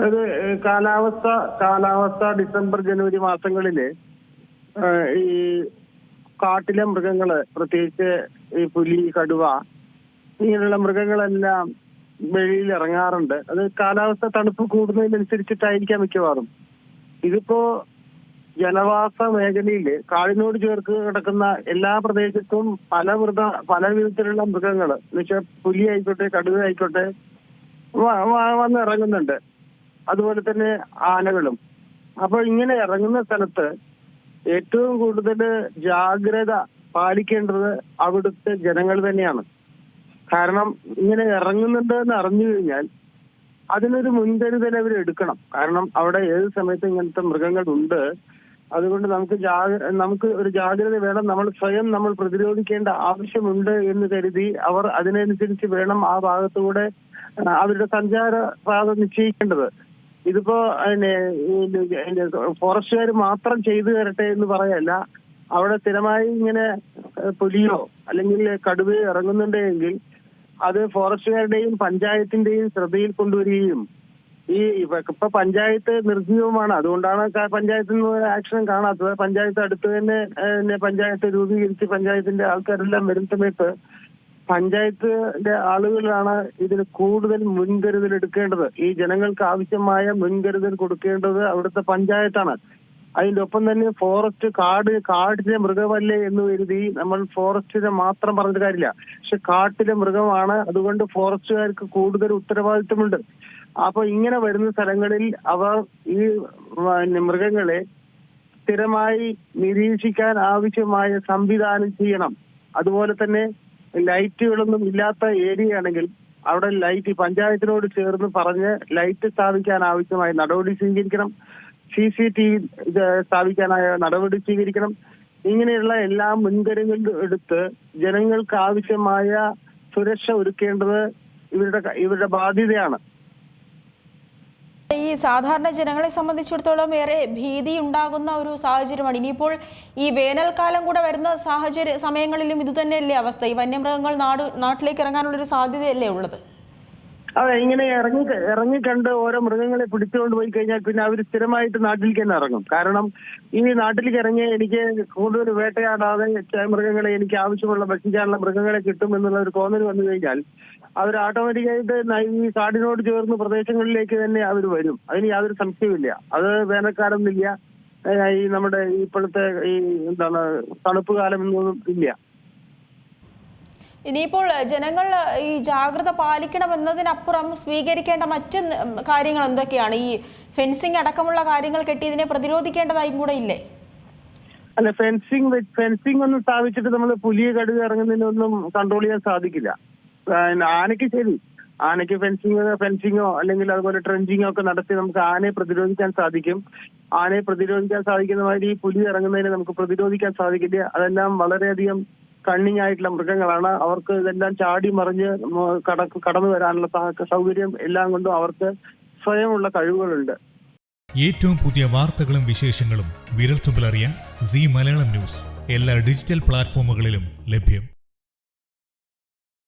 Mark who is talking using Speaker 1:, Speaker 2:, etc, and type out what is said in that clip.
Speaker 1: അത് കാലാവസ്ഥ കാലാവസ്ഥ ഡിസംബർ ജനുവരി മാസങ്ങളിൽ ഈ കാട്ടിലെ മൃഗങ്ങൾ പ്രത്യേകിച്ച് ഈ പുലി കടുവ ഇങ്ങനെയുള്ള മൃഗങ്ങളെല്ലാം വെളിയിൽ ഇറങ്ങാറുണ്ട് അത് കാലാവസ്ഥ തണുപ്പ് കൂടുന്നതിനനുസരിച്ചിട്ടായിരിക്കാം മിക്കവാറും. ഇതിപ്പോ ജനവാസ മേഖലയിൽ കാടിനോട് ചേർത്ത് കിടക്കുന്ന എല്ലാ പ്രദേശത്തും പല വൃത പല വിധത്തിലുള്ള മൃഗങ്ങൾ. എന്നുവെച്ചാൽ പുലി ആയിക്കോട്ടെ കടുവ ആയിക്കോട്ടെ വ- വ- വന്ന് ഇറങ്ങുന്നുണ്ട് അതുപോലെ തന്നെ ആനകളും. അപ്പൊ ഇങ്ങനെ ഇറങ്ങുന്ന സ്ഥലത്ത് ഏറ്റവും കൂടുതൽ ജാഗ്രത പാലിക്കേണ്ടത് അവിടുത്തെ ജനങ്ങൾ തന്നെയാണ്. കാരണം ഇങ്ങനെ ഇറങ്ങുന്നുണ്ട് എന്ന് അറിഞ്ഞു കഴിഞ്ഞാൽ അതിനൊരു മുൻകരുതൽ അവർ എടുക്കണം. കാരണം അവിടെ ഏത് സമയത്തും ഇങ്ങനത്തെ മൃഗങ്ങൾ ഉണ്ട്. അതുകൊണ്ട് നമുക്ക് നമുക്ക് ഒരു ജാഗ്രത വേണം. നമ്മൾ സ്വയം നമ്മൾ പ്രതിരോധിക്കേണ്ട ആവശ്യമുണ്ട് എന്ന് കരുതി അവർ അതിനനുസരിച്ച് വേണം ആ ഭാഗത്തുകൂടെ അവരുടെ സഞ്ചാര പാത നിശ്ചയിക്കേണ്ടത്. ഇതിപ്പോ ഫോറസ്റ്റുകാർ മാത്രം ചെയ്തു തരട്ടെ എന്ന് പറയല്ല. അവിടെ സ്ഥിരമായി ഇങ്ങനെ പുലിയോ അല്ലെങ്കിൽ കടുവയോ ഇറങ്ങുന്നുണ്ടെങ്കിൽ അത് ഫോറസ്റ്റുകാരുടെയും പഞ്ചായത്തിന്റെയും ശ്രദ്ധയിൽ കൊണ്ടുവരികയും ഈ ഇപ്പൊ പഞ്ചായത്ത് നിർജീവമാണ് അതുകൊണ്ടാണ് പഞ്ചായത്തിൽ നിന്ന് ആക്ഷൻ കാണാത്തത്. പഞ്ചായത്ത് അടുത്ത് തന്നെ പഞ്ചായത്ത് രൂപീകരിച്ച് പഞ്ചായത്തിന്റെ ആൾക്കാരെല്ലാം വരുന്ന സമയത്ത് പഞ്ചായത്തിന്റെ ആളുകളാണ് ഇതിന് കൂടുതൽ മുൻകരുതൽ എടുക്കേണ്ടത്. ഈ ജനങ്ങൾക്ക് ആവശ്യമായ മുൻകരുതൽ കൊടുക്കേണ്ടത് അവിടുത്തെ പഞ്ചായത്താണ്. അതിന്റെ ഒപ്പം തന്നെ ഫോറസ്റ്റ് കാട് കാടിലെ മൃഗമല്ലേ എന്ന് കരുതി നമ്മൾ ഫോറസ്റ്റിനെ മാത്രം പറഞ്ഞിട്ട് കാര്യമില്ല. പക്ഷെ കാട്ടിലെ മൃഗമാണ്. അതുകൊണ്ട് ഫോറസ്റ്റുകാർക്ക് കൂടുതൽ ഉത്തരവാദിത്വമുണ്ട്. അപ്പൊ ഇങ്ങനെ വരുന്ന സ്ഥലങ്ങളിൽ അവർ ഈ മൃഗങ്ങളെ സ്ഥിരമായി നിരീക്ഷിക്കാൻ ആവശ്യമായ സംവിധാനം ചെയ്യണം. അതുപോലെ തന്നെ ലൈറ്റുകളൊന്നും ഇല്ലാത്ത ഏരിയ ആണെങ്കിൽ അവിടെ ലൈറ്റ് പഞ്ചായത്തിനോട് ചേർന്ന് പറഞ്ഞ് ലൈറ്റ് സ്ഥാപിക്കാൻ ആവശ്യമായ നടപടി സ്വീകരിക്കണം. സി സി ടി വി സ്ഥാപിക്കാനായ നടപടി സ്വീകരിക്കണം. ഇങ്ങനെയുള്ള എല്ലാ മുൻകരുതലും എടുത്ത് ജനങ്ങൾക്ക് ആവശ്യമായ സുരക്ഷ ഒരുക്കേണ്ടത് ഇവരുടെ ഇവരുടെ ബാധ്യതയാണ്.
Speaker 2: സാധാരണ ജനങ്ങളെ സംബന്ധിച്ചിടത്തോളം ഏറെ ഭീതി ഉണ്ടാകുന്ന ഒരു സാഹചര്യമാണ്. ഇനിയിപ്പോൾ ഈ വേനൽക്കാലം കൂടെ വരുന്ന സാഹചര്യ സമയങ്ങളിലും ഇത് തന്നെയല്ലേ അവസ്ഥ? ഈ വന്യമൃഗങ്ങൾ നാട് നാട്ടിലേക്ക് ഇറങ്ങാനുള്ളൊരു സാധ്യതയല്ലേ ഉള്ളത്?
Speaker 1: അതെ ഇങ്ങനെ ഇറങ്ങി ഇറങ്ങി കണ്ട് ഓരോ മൃഗങ്ങളെ പിടിച്ചുകൊണ്ട് പോയി കഴിഞ്ഞാൽ പിന്നെ അവർ സ്ഥിരമായിട്ട് നാട്ടിലേക്ക് തന്നെ ഇറങ്ങും. കാരണം ഈ നാട്ടിലേക്ക് ഇറങ്ങിയ എനിക്ക് കൂടുതൽ വേട്ടയാടാതെ മൃഗങ്ങളെ എനിക്ക് ആവശ്യമുള്ള ഭക്ഷിക്കാനുള്ള മൃഗങ്ങളെ കിട്ടും എന്നുള്ള ഒരു തോന്നൽ വന്നു കഴിഞ്ഞാൽ അവർ ഓട്ടോമാറ്റിക്കായിട്ട് ഈ കാടിനോട് ചേർന്ന് പ്രദേശങ്ങളിലേക്ക് തന്നെ അവർ വരും. അതിന് യാതൊരു സംശയവുമില്ല. അത് വേനൽക്കാലം ഇല്ല. ഈ നമ്മുടെ ഇപ്പോഴത്തെ ഈ എന്താണ് തണുപ്പ് കാലം എന്നൊന്നും ഇല്ല.
Speaker 2: ഇനിയിപ്പോൾ ജനങ്ങൾ ഈ ജാഗ്രത പാലിക്കണമെന്നതിനപ്പുറം സ്വീകരിക്കേണ്ട മറ്റ് കാര്യങ്ങൾ എന്തൊക്കെയാണ്? ഈ ഫെൻസിങ് അടക്കമുള്ള കാര്യങ്ങൾ കെട്ടി ഇതിനെ പ്രതിരോധിക്കേണ്ടതായും കൂടെ ഇല്ലേ?
Speaker 1: അല്ല ഫെൻസിങ് ഫെൻസിങ് ഒന്നും സ്ഥാപിച്ചിട്ട് നമ്മൾ പുലിയ കടുക ഇറങ്ങുന്നതിനൊന്നും കൺട്രോൾ ചെയ്യാൻ സാധിക്കില്ല. ആനയ്ക്ക് ശരി. ആനയ്ക്ക് ഫെൻസിങ് ഫെൻസിങ്ങോ അല്ലെങ്കിൽ അതുപോലെ ട്രെഞ്ചിങ്ങോ ഒക്കെ നടത്തി നമുക്ക് ആനയെ പ്രതിരോധിക്കാൻ സാധിക്കും. ആനയെ പ്രതിരോധിക്കാൻ സാധിക്കുന്ന മാതിരി പുലി ഇറങ്ങുന്നതിനെ നമുക്ക് പ്രതിരോധിക്കാൻ സാധിക്കില്ല. അതെല്ലാം വളരെയധികം കണ്ണിങ് ആയിട്ടുള്ള മൃഗങ്ങളാണ്. അവർക്ക് ഇതെല്ലാം ചാടി മറിഞ്ഞ് കടന്നു വരാനുള്ള സൗകര്യം എല്ലാം കൊണ്ടും അവർക്ക് സ്വയമുള്ള കഴിവുകളുണ്ട്.
Speaker 3: ഏറ്റവും പുതിയ വാർത്തകളും വിശേഷങ്ങളും വിരൽത്തുമ്പിലറിയാൻ സി മലയാളം ന്യൂസ്. എല്ലാ ഡിജിറ്റൽ പ്ലാറ്റ്ഫോമുകളിലും ലഭ്യം.